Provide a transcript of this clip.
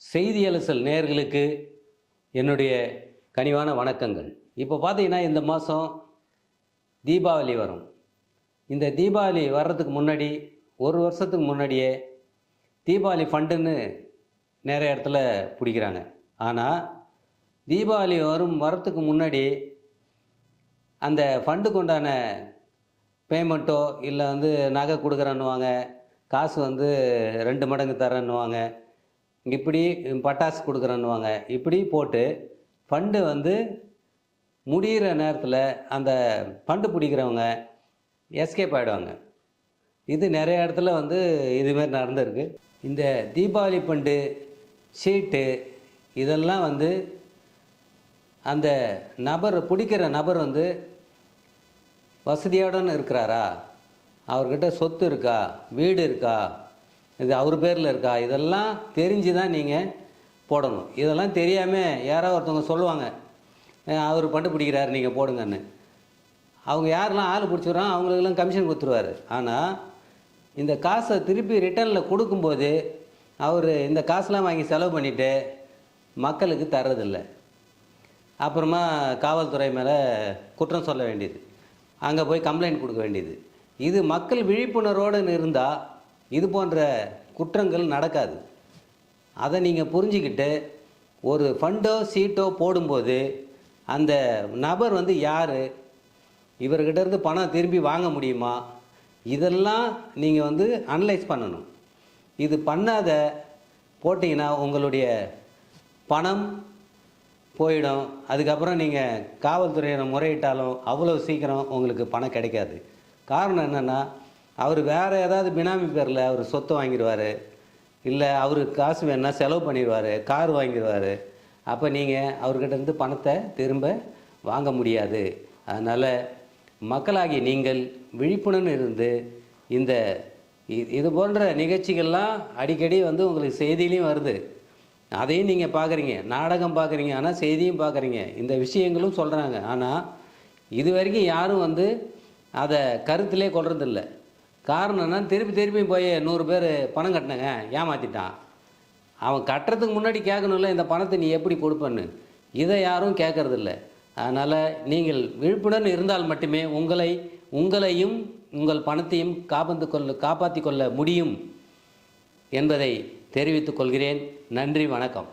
செய்தி அலசல் என்னுடைய கனிவான வணக்கங்கள். இப்போ பார்த்தீங்கன்னா இந்த மாதம் தீபாவளி வரும். இந்த தீபாவளி வர்றதுக்கு முன்னாடி ஒரு வருஷத்துக்கு முன்னாடியே தீபாவளி ஃபண்டுன்னு நிறைய இடத்துல பிடிக்கிறாங்க. ஆனால் தீபாவளி வரும் வரத்துக்கு முன்னாடி அந்த ஃபண்டுக்கு உண்டான பேமெண்ட்டோ இல்லை வந்து நகை கொடுக்குறேன்னுவாங்க காசு வந்து ரெண்டு மடங்கு தரேன்னுவாங்க இப்படி பட்டாசு கொடுக்குறேன்னுவாங்க. இப்படி போட்டு ஃபண்டு வந்து முடிகிற நேரத்தில் அந்த ஃபண்டு பிடிக்கிறவங்க எஸ்கேப் ஆகிடுவாங்க இது நிறைய இடத்துல வந்து இதுமாரி நடந்திருக்கு. இந்த தீபாவளி பண்டு சீட்டு இதெல்லாம் வந்து அந்த நபர் பிடிக்கிற நபர் வந்து வசதியோடன்னு இருக்கிறாரா? அவர்கிட்ட சொத்து இருக்கா? வீடு இருக்கா? இது அவர் பேரில் இருக்கா? இதெல்லாம் தெரிஞ்சு தான் நீங்கள் போடணும். இதெல்லாம் தெரியாமல் யாரோ ஒருத்தவங்க சொல்லுவாங்க அவர் பண்டு பிடிக்கிறாரு நீங்கள் போடுங்கன்னு. அவங்க யாரெல்லாம் ஆள் பிடிச்சிடுறோம் அவங்களுக்கெல்லாம் கமிஷன் கொடுத்துருவாரு. ஆனால் இந்த காசை திருப்பி ரிட்டர்னில் கொடுக்கும்போது அவர் இந்த காசுலாம் வாங்கி செலவு பண்ணிவிட்டு மக்களுக்கு தர்றதில்லை. அப்புறமா காவல்துறை மேலே குற்றம் சொல்ல வேண்டியது. அங்கே போய் கம்ப்ளைண்ட் கொடுக்க வேண்டியது. இது மக்கள் விழிப்புணர்வோடு இருந்தால் இது போன்ற குற்றங்கள் நடக்காது. அதை நீங்கள் புரிஞ்சுக்கிட்டு ஒரு ஃபண்டோ சீட்டோ போடும்போது அந்த நபர் வந்து யார் இவர்கிட்ட இருந்து பணம் திரும்பி வாங்க முடியுமா இதெல்லாம் நீங்கள் வந்து அனலைஸ் பண்ணணும். இது பண்ணாத போட்டிங்கன்னா உங்களுடைய பணம் போயிடும். அதுக்கப்புறம் நீங்கள் காவல்துறையினர் முறையிட்டாலும் அவ்வளோ சீக்கிரம் உங்களுக்கு பணம் கிடைக்காது. காரணம் என்னென்னா அவர் வேறு ஏதாவது பினாமி பேரில் அவர் சொத்து வாங்கிடுவார் இல்லை அவருக்கு காசு வேணால் செலவு பண்ணிடுவார் கார் வாங்கிடுவார் அப்போ நீங்கள் அவர்கிட்டருந்து பணத்தை திரும்ப வாங்க முடியாது. அதனால் மக்களாகி நீங்கள் விழிப்புணர்வு இருந்து இந்த இது போன்ற நிகழ்ச்சிகள்லாம் அடிக்கடி வந்து உங்களுக்கு செய்தியிலையும் வருது. அதையும் நீங்கள் பார்க்குறீங்க நாடகம் பார்க்குறீங்க ஆனால் செய்தியும் பார்க்குறீங்க இந்த விஷயங்களும் சொல்கிறாங்க ஆனால் இது வரைக்கும் யாரும் வந்து அதை கருத்திலே கொள்றதில்லை. காரணம் என்ன திருப்பி திருப்பி போய் நூறு பேர் பணம் கட்டினங்க. ஏமாற்றிட்டான் அவன் கட்டுறதுக்கு முன்னாடி கேட்கணும்ல இந்த பணத்தை நீ எப்படி கொடுப்பன்னு. இதை யாரும் கேட்கறதில்ல. அதனால் நீங்கள் விழிப்புணர்வு இருந்தால் மட்டுமே உங்களை உங்களையும் உங்கள் பணத்தையும் காப்பந்து கொள்ள காப்பாற்றி கொள்ள முடியும் என்பதை தெரிவித்துக் கொள்கிறேன். நன்றி வணக்கம்.